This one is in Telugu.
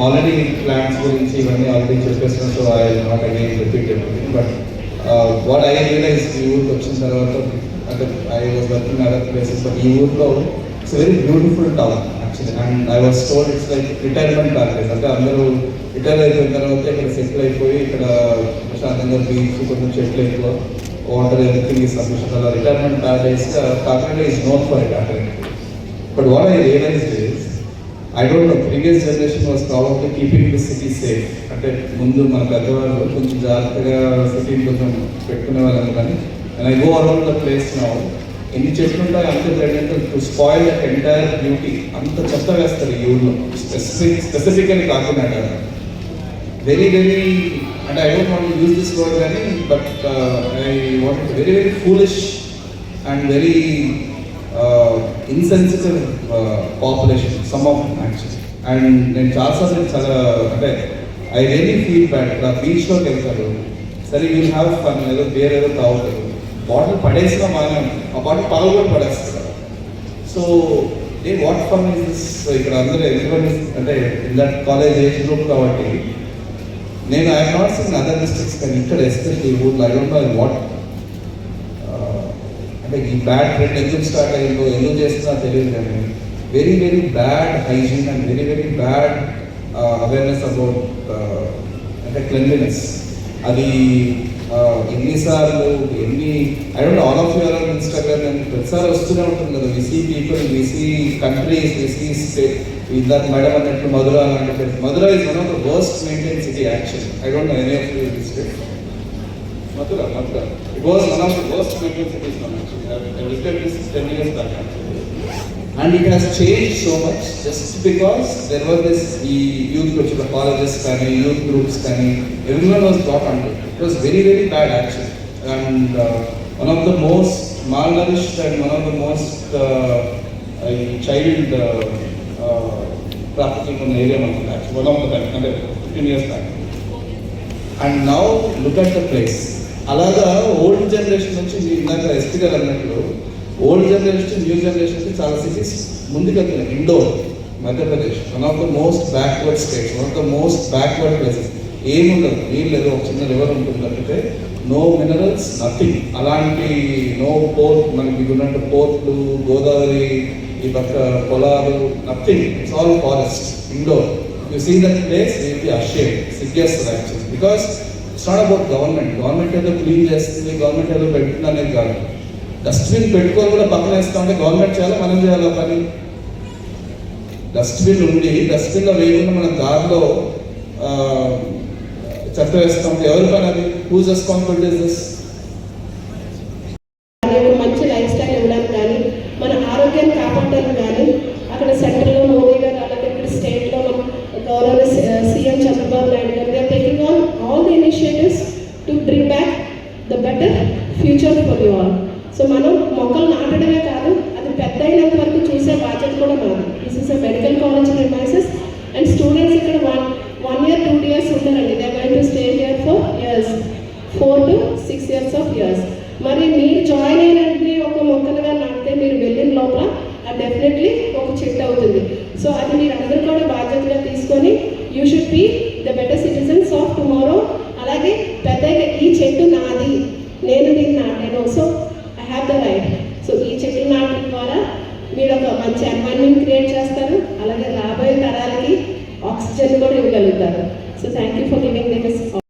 ఆల్రెడీ ప్లాన్స్ గురించి ఇవన్నీ ఆల్రెడీ చెప్పేసిన so I not again repeat everything but what I realise ఈ ఊరికి వచ్చిన తర్వాత అంటే I was working other places but ఈ ఊర్లో it's very beautiful town actually and I was told it's like retirement package అంటే అందరూ రిటైర్ అయిపోయిన తర్వాత ఇక్కడ సెటిల్ అయిపోయి ఇక్కడ ప్రశాంతంగా బీచ్ కొంచెం చెట్లు ఎక్కువ వాటర్ ఎవ్రీథింగ్ ఈ సబ్మిషన్ అలా retirement package Kakinada is known for it అంటే but what I realise is I don't know previous generation was problem keeping the city safe అంటే ముందు మన పెద్దవాళ్ళు కొంచెం జాగ్రత్తగా సిటీని కొంచెం పెట్టుకునే వాళ్ళం కానీ and I go around the place నా ఎన్ని చెట్లు ఉంటాయి అంత ఏంటంటే to spoil that entire beauty అంత చెత్త వేస్తారు ఈ ఊళ్ళో. స్పెసిఫిక్ స్పెసిఫికలీ కాకుండా వెరీ వెరీ అంటే I don't want use this word కానీ but I want very very foolish and very insensitive population some of actually and నేను చాలాసార్లు చాలా అంటే ఐ రియలీ ఫీల్ బ్యాడ్ ఇలా బీచ్లోకి వెళ్తారు సరే యూ హ్యావ్ ఫన్ ఏదో బేర్ ఏదో తాగుతారు బాటిల్ పడేసిన బాగానే ఆ బాటిల్ పగలు కూడా పడేస్తారు so a what fun is ఇక్కడ అందరూ ఎవరి అంటే in that college age group కాబట్టి నేను I not seen other districts కానీ ఇక్కడ ఎస్పెషల్లీ ఊర్లో ఐ డోంట్ నో వాట్ అంటే ఈ బ్యాడ్ ట్రెండ్ ఎందుకు స్టార్ట్ అయ్యిందో ఎందుకు చేస్తున్నా తెలియదు కానీ very very bad hygiene and very very bad awareness about అంటే క్లెన్లీనెస్ అది ఎన్నిసార్లు ఎన్ని I don't all of you're on Instagram అని ప్రతిసారి వస్తూనే ఉంటుంది కదా విసీ పీపుల్ విసీ కంట్రీస్ విసీ ఇందాక మేడం అన్నట్టు మధుర అలాంటి Mathura is one of the worst maintain city actual I don't know any of you Mathura, Mathura. It was one of the worst metro cities now actually. I this 10 years back actually. And it has changed so much just because there was this youth groups, the coming, youth groups coming, everyone was brought under. It was very, very bad actually. And uh, one of the most malnourished and one of the most uh, uh, child uh, uh, trafficking in the area actually, one of the back, 15 years back. And now look at the place. అలాగా ఓల్డ్ జనరేషన్ నుంచి ఇందాక ఎస్పీ గారు అన్నట్లు ఓల్డ్ జనరేషన్ న్యూ జనరేషన్ చాలా cities ముందుకెళ్తున్నాయి Indore Madhya Pradesh one of the most backward states one of the most backward places ఏముండదు నీళ్ళు ఏదో ఒక చిన్న రివర్ ఉంటుంది నో మినరల్స్ నథింగ్ అలాంటి నో పోర్ట్ మనకి ఉన్నట్టు పోర్ట్లు గోదావరి ఈ పక్క పొలాలు nothing it's all forest Indore you see that place will be ashamed సిగ్గేస్తుంది actual because it's not about government government ఏదో క్లీన్ చేస్తుంది గవర్నమెంట్ ఏదో పెడుతుంది అనేది కాదు. డస్ట్బిన్ పెట్టుకొని కూడా పక్కన వేస్తా ఉంటే గవర్నమెంట్ చేయాలి మనం చేయాలి పని? డస్ట్బిన్ ఉండి డస్ట్బిన్లో వేయకుండా మన దారిలో చెత్త వేస్తాం ఎవరి పని అది? హూజ్ రెస్పాన్సిబిలిటీస్ ఇస్ దిస్ మన యొక్క మంచి లైఫ్ స్టైల్ ఇవ్వడానికి కానీ మన ఆరోగ్యాన్ని కాపాడడానికి కానీ అక్కడ సెంట్రల్లో మోదీ గారు అలాగే ఇక్కడ స్టేట్లో గౌరవ CM Chandrababu Naidu garu they taking on all the initiatives to bring back the better future for you all so మనం మొక్కలు నాటడమే కాదు అది పెద్ద అయినంత వరకు చూసే బాధ్యత కూడా మనది this is a medical college premises and students ఇక్కడ one one year two years ఉంటారండి they going to stay here for years four to six years of years మరి మీరు జాయిన్ అయినట్టు ఒక మొక్కలుగా నాటితే మీరు వెళ్ళిన లోపల అది డెఫినెట్లీ ఒక చెట్టు అవుతుంది. సో అది మీరు అందరూ కూడా బాధ్యతగా తీసుకొని you should be the better citizens of tomorrow అలాగే పెద్దగా ఈ చెట్టు నాది. నేను దీన్ని నాటాను. So I have the right so ఈ చెట్లు నాటడం ద్వారా మీరు ఒక మంచి ఎన్వైరన్మెంట్ క్రియేట్ చేస్తారు. అలాగే రాబోయే తరాలకి ఆక్సిజన్ కూడా ఇవ్వగలుగుతారు. So thank you for giving this